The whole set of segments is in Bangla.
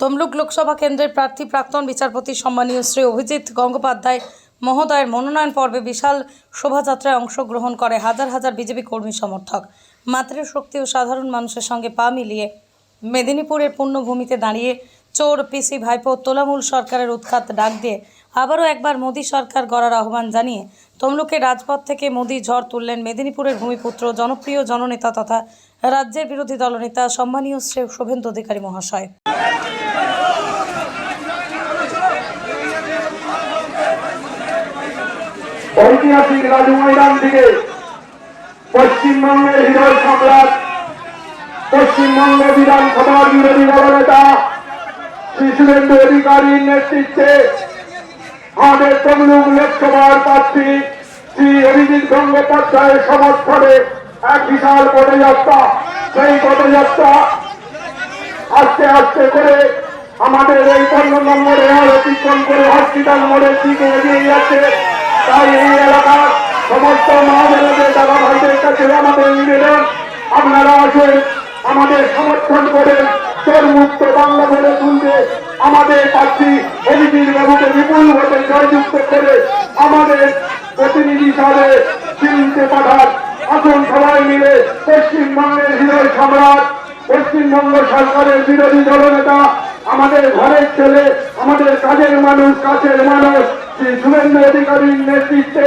তমলুক লোকসভা কেন্দ্রের প্রার্থী প্রাক্তন বিচারপতি সম্মানীয় শ্রী অভিজিৎ গঙ্গোপাধ্যায় মহোদয়ের মনোনয়ন পর্বে বিশাল শোভাযাত্রায় অংশগ্রহণ করে হাজার হাজার বিজেপি কর্মী সমর্থক। মাতৃশক্তি ও সাধারণ মানুষের সঙ্গে পা মিলিয়ে মেদিনীপুরের পুণ্যভূমিতে দাঁড়িয়ে চোর, পিসি, ভাইপো, তোলামূল সরকারের উৎখাত ডাক দিয়ে আবারও একবার মোদী সরকার গড়ার আহ্বান জানিয়ে তমলুকের রাজপথ থেকে মোদী ঝড় তুললেন মেদিনীপুরের ভূমিপুত্র, জনপ্রিয় জননেতা তথা রাজ্যের বিরোধী দলনেতা সম্মানীয় শ্রী শুভেন্দু অধিকারী মহাশয়। ঐতিহাসিক রাজু ময়দান থেকে পশ্চিমবঙ্গের হৃদয় সম্রাট, পশ্চিমবঙ্গ বিধানসভার বিরোধী দলনেতা শ্রী অধিকারীর নেতৃত্বে আমাদের তমলুক লোকসভার প্রার্থী শ্রী অভিজিৎ গঙ্গোপাধ্যায়ের সমর্থনে এক বিশাল পদযাত্রা। সেই পদযাত্রা আস্তে আস্তে করে আমাদের এই পনেরো নম্বর অতিক্রম করে হসপিটাল মোড়ের দিকে এগিয়ে যাচ্ছে। তাই এই এলাকার সমস্ত মা বোনদের দাদা ভাইদের কাছে আমাদের নিবেদন। আপনারা আসুন, আমাদের সমর্থন করেন চোর মুক্ত বাংলা বলে তুলতে আমাদের প্রার্থী অভিজিৎ বাবুকে বিপুল ভোটে জয়যুক্ত করে আমাদের প্রতিনিধি হিসাবে দিল্লিতে পাঠান। আসুন সবাই মিলে পশ্চিমবঙ্গের হৃদয় সম্রাট, পশ্চিমবঙ্গ সরকারের বিরোধী দলনেতা, আমাদের ঘরের ছেলে, আমাদের কাজের মানুষ, কাছের মানুষ শুভেন্দু অধিকারীর নেতৃত্বে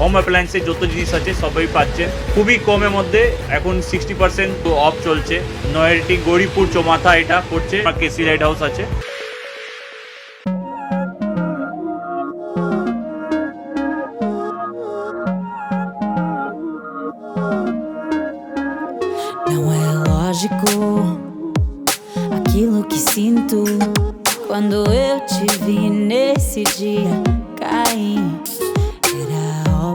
home অ্যাপ্লায়েন্সের যত জিনিস আছে, সবই পাচ্ছেন খুবই কমের মধ্যে এখন সিক্সটি পার্সেন্ট অফ চলছে। নয়ারটি গৌরীপুর চৌমাথা এটা পড়ছে কেসি লাইট হাউস আছে quando eu te vi nesse dia.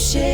shit.